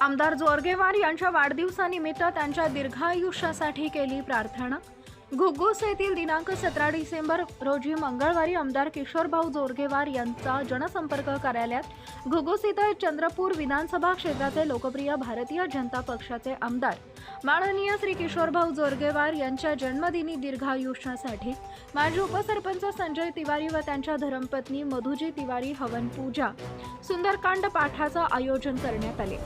आमदार जोरगेवार यांच्या वाढदिवसानिमित्त त्यांच्या दीर्घायुष्यासाठी केली प्रार्थना. घुग्गुस येथील दिनांक सतरा डिसेंबर रोजी मंगळवारी आमदार किशोरभाऊ जोरगेवार यांचा जनसंपर्क कार्यालयात घुग्गुस इथं चंद्रपूर विधानसभा क्षेत्राचे लोकप्रिय भारतीय जनता पक्षाचे आमदार माननीय श्री किशोरभाऊ जोरगेवार यांच्या जन्मदिनी दीर्घायुष्यासाठी माजी उपसरपंच संजय तिवारी व त्यांच्या धर्मपत्नी मधुजी तिवारी हवन पूजा सुंदरकांड पाठाचं आयोजन करण्यात आले.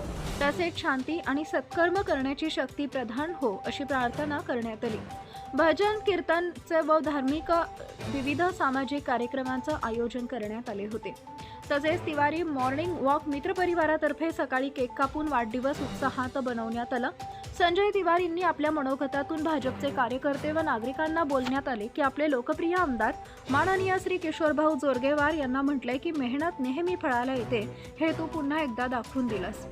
तसेच शांती आणि सत्कर्म करण्याची शक्ती प्रधान हो अशी प्रार्थना करण्यात आली. भजन कीर्तनचे व धार्मिक विविध सामाजिक कार्यक्रमांचं आयोजन करण्यात आले होते. तसेच तिवारी मॉर्निंग वॉक मित्रपरिवारातर्फे सकाळी केक कापून वाढदिवस उत्साहात बनवण्यात आला. संजय तिवारींनी आपल्या मनोगतातून भाजपचे कार्यकर्ते व नागरिकांना बोलण्यात आले की आपले लोकप्रिय आमदार माननीय श्री किशोरभाऊ जोरगेवार यांना म्हटलंय की मेहनत नेहमी फळाला येते. हे तू पुन्हा एकदा दाखवून दिलंस.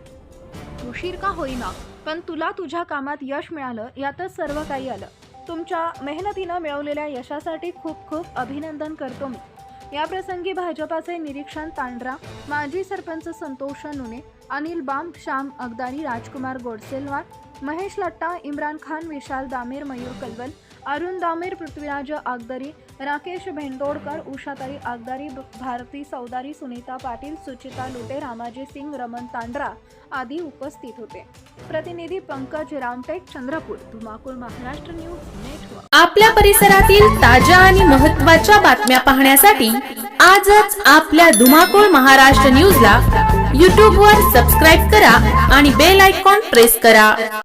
उशीर का होईना पण तुला तुझ्या कामात यश मिळालं यातच सर्व काही आलं. तुमच्या मेहनतीनं मिळवलेल्या यशासाठी खूप खूप अभिनंदन करतो मी. याप्रसंगी भाजपाचे निरीक्षण तांड्रा माजी सरपंच संतोष नुने अनिल बाम श्याम अगदारी राजकुमार गोडसेलवार महेश लट्टा इम्रान खान विशाल दामेर मयूर कलवल अरुण दामेर पृथ्वीराज आगदारी राकेश भेंडोडकर उषाताई आगदारी भारती सौदारी सुनीता पाटील सुचिता लुटे रामाजी सिंग रमन तांड्रा आदी उपस्थित होते. प्रतिनिधी पंकज रामटेक चंद्रपूर धुमाकूळ महाराष्ट्र न्यूज नेटवर्क. आपल्या परिसरातील ताज्या आणि महत्त्वाच्या बातम्या पाहण्यासाठी आजच आपल्या धुमाकूळ महाराष्ट्र न्यूजला यूट्यूबवर सबस्क्राईब करा आणि बेल आयकॉन प्रेस करा.